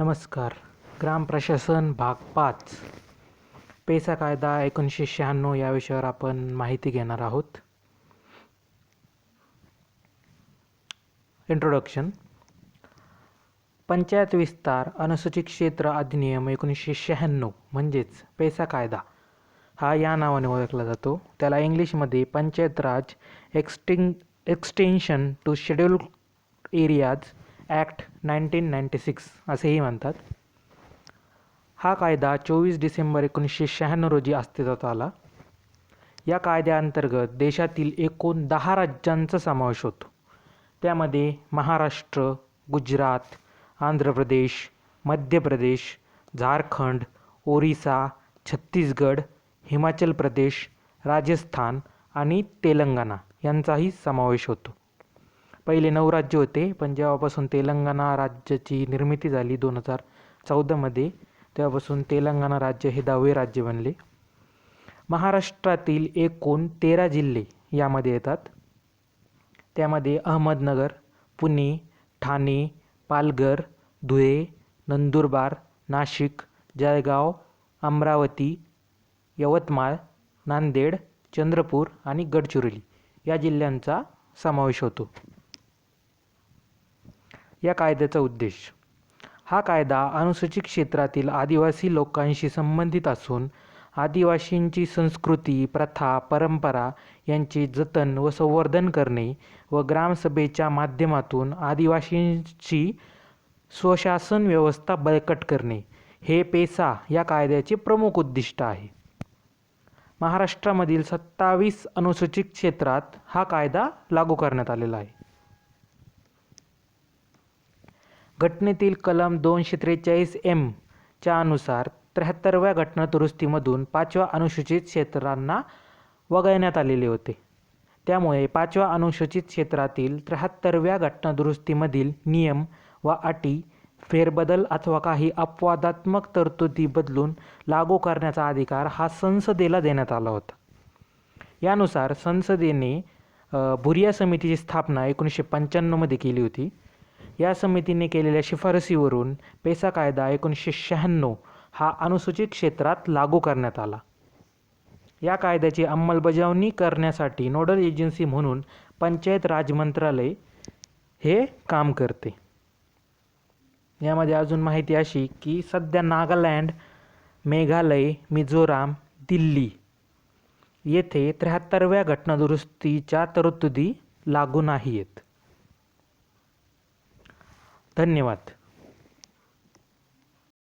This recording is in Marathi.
नमस्कार. ग्राम प्रशासन भाग पाच. पेसा कायदा एकोणीसशे शहाण्णव या विषयावर आपण माहिती घेणार आहोत. इंट्रोडक्शन पंचायत विस्तार अनुसूचित क्षेत्र अधिनियम एकोणीसशे शहाण्णव म्हणजेच पेसा कायदा. हा या नावाने ओळखला जातो. त्याला इंग्लिशमध्ये Panchayat Raj extending extension to schedule areas act nineteen ninety six असेही म्हणतात. हा कायदा चोवीस डिसेंबर एकोणीसशे शहाण्णव रोजी अस्तित्वात आला. या कायद्याअंतर्गत देशातील एकूण दहा राज्यांचा समावेश होतो. त्यामध्ये महाराष्ट्र गुजरात आंध्र प्रदेश मध्य प्रदेश झारखंड ओरिसा छत्तीसगड हिमाचल प्रदेश राजस्थान आणि तेलंगणा यांचाही समावेश होतो. पहिले नऊ राज्य होते पण जेव्हापासून तेलंगणा राज्याची निर्मिती झाली दोन हजार चौदामध्ये तेव्हापासून तेलंगणा राज्य हे दहावे राज्य बनले. महाराष्ट्रातील एकूण तेरा जिल्हे यामध्ये येतात. त्यामध्ये अहमदनगर पुणे ठाणे पालघर धुळे नंदुरबार नाशिक जळगाव अमरावती यवतमाळ नांदेड चंद्रपूर आणि गडचिरोली या जिल्ह्यांचा समावेश होतो. या कायद्याचा उद्देश. हा कायदा अनुसूचित क्षेत्रातील आदिवासी लोकांशी संबंधित असून आदिवासींची संस्कृती प्रथा परंपरा यांचे जतन व संवर्धन करणे व ग्रामसभेच्या माध्यमातून आदिवासींची स्वशासन व्यवस्था बळकट करणे हे पेसा या कायद्याचे प्रमुख उद्दिष्ट आहे. महाराष्ट्रामधील सत्तावीस अनुसूचित क्षेत्रात हा कायदा लागू करण्यात आलेला आहे. घटनेतील कलम दोनशे त्रेचाळीस एम च्या अनुसार त्र्याहत्तरव्या घटना दुरुस्तीमधून पाचव्या अनुसूचित क्षेत्रांना वगळण्यात आलेले होते. त्यामुळे पाचव्या अनुसूचित क्षेत्रातील त्र्याहत्तरव्या घटना दुरुस्तीमधील नियम व अटी फेरबदल अथवा काही अपवादात्मक तरतुदी बदलून लागू करण्याचा अधिकार हा संसदेला देण्यात आला होता. यानुसार संसदेने भुरिया समितीची स्थापना एकोणीसशे पंच्याण्णवमध्ये केली होती. या समितीने केलेल्या शिफारसीवरून पेसा कायदा एकोणीसशे शहाण्णव हा अनुसूचित क्षेत्रात लागू करण्यात आला. या कायद्याची अंमलबजावणी करण्यासाठी नोडल एजन्सी म्हणून पंचायत राज मंत्रालय हे काम करते. यामध्ये अजून माहिती अशी की सध्या नागालँड मेघालय मिझोराम दिल्ली येथे त्र्याहत्तरव्या घटनादुरुस्तीच्या तरतुदी लागू नाही आहेत धन्यवाद.